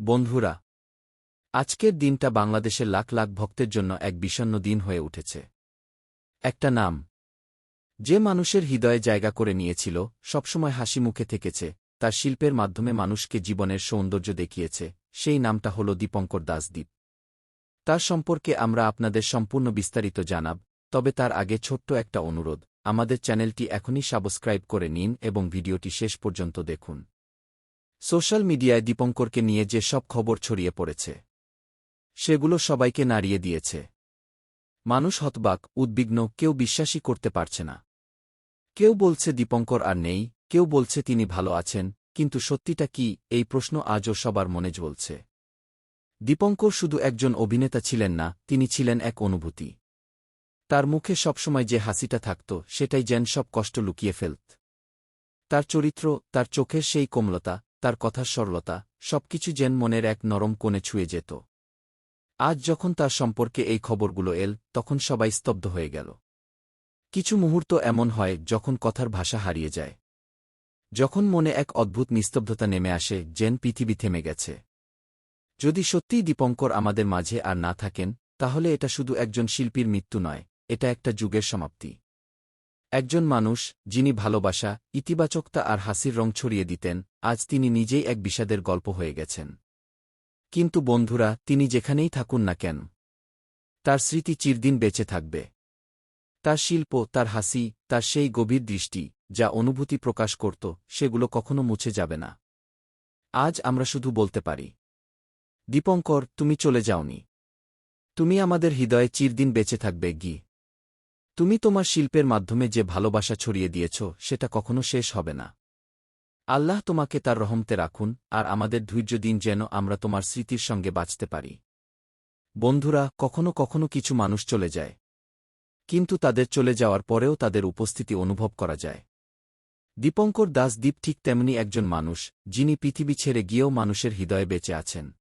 বন্ধুরা, আজকের দিনটা বাংলাদেশের লাখ লাখ ভক্তের জন্য এক বিষণ্ণ দিন হয়ে উঠেছে। একটা নাম, যে মানুষের হৃদয়ে জায়গা করে নিয়েছিল, সবসময় হাসি মুখে থেকেছে, তার শিল্পের মাধ্যমে মানুষকে জীবনের সৌন্দর্য দেখিয়েছে, সেই নামটা হল দীপঙ্কর দাসদীপ তার সম্পর্কে আমরা আপনাদের সম্পূর্ণ বিস্তারিত জানাব, তবে তার আগে ছোট্ট একটা অনুরোধ, আমাদের চ্যানেলটি এখনই সাবস্ক্রাইব করে নিন এবং ভিডিওটি শেষ পর্যন্ত দেখুন। সোশ্যাল মিডিয়ায় দীপঙ্করকে নিয়ে যে সব খবর ছড়িয়ে পড়েছে, সেগুলো সবাইকে নাড়িয়ে দিয়েছে। মানুষ হতবাক, উদ্বিগ্ন, কেউ বিশ্বাসই করতে পারছে না। কেউ বলছে দীপঙ্কর আর নেই, কেউ বলছে তিনি ভালো আছেন, কিন্তু সত্যিটা কি, এই প্রশ্ন আজও সবার মনে জ্বলছে। দীপঙ্কর শুধু একজন অভিনেতা ছিলেন না, তিনি ছিলেন এক অনুভূতি। তার মুখে সবসময় যে হাসিটা থাকত, সেটাই যেন সব কষ্ট লুকিয়ে ফেলত। তার চরিত্র, তার চোখের সেই কোমলতা তার কথার সরলতা, সবকিছু যেন মনের এক নরম কোণে ছুঁয়ে যেত। আজ যখন তার সম্পর্কে এই খবরগুলো এল, তখন সবাই স্তব্ধ হয়ে গেল। কিছু মুহূর্ত এমন হয় যখন কথার ভাষা হারিয়ে যায়। যখন মনে এক অদ্ভুত নিস্তব্ধতা নেমে আসে, যেন পৃথিবী থেমে গেছে। যদি সত্যিই দীপঙ্কর আমাদের মাঝে আর না থাকেন, তাহলে এটা শুধু একজন শিল্পীর মৃত্যু নয়, এটা একটা যুগের সমাপ্তি। একজন মানুষ, যিনি ভালোবাসা, ইতিবাচকতা আর হাসির রং ছড়িয়ে দিতেন, আজ তিনি নিজেই এক বিষাদের গল্প হয়ে গেছেন। কিন্তু বন্ধুরা, তিনি যেখানেই থাকুন না কেন, তার স্মৃতি চিরদিন বেঁচে থাকবে। তার শিল্প, তার হাসি, তার সেই গভীর দৃষ্টি, যা অনুভূতি প্রকাশ করত, সেগুলো কখনো মুছে যাবে না। আজ আমরা শুধু বলতে পারি, দীপঙ্কর, তুমি চলে যাওনি। তুমি আমাদের হৃদয়ে চিরদিন বেঁচে থাকবে, গি। তুমি তোমার শিল্পের মাধ্যমে যে ভালোবাসা ছড়িয়ে দিয়েছ, সেটা কখনো শেষ হবে না। আল্লাহ তোমাকে তার রহমতে রাখুন, আর আমাদের ধৈর্য দিন যেন আমরা তোমার স্মৃতির সঙ্গে বাঁচতে পারি। বন্ধুরা, কখনো কখনো কিছু মানুষ চলে যায়। কিন্তু তাদের চলে যাওয়ার পরেও তাদের উপস্থিতি অনুভব করা যায়। দীপঙ্কর দাসদীপ ঠিক তেমনি একজন মানুষ, যিনি পৃথিবী ছেড়ে গিয়েও মানুষের হৃদয়ে বেঁচে আছেন।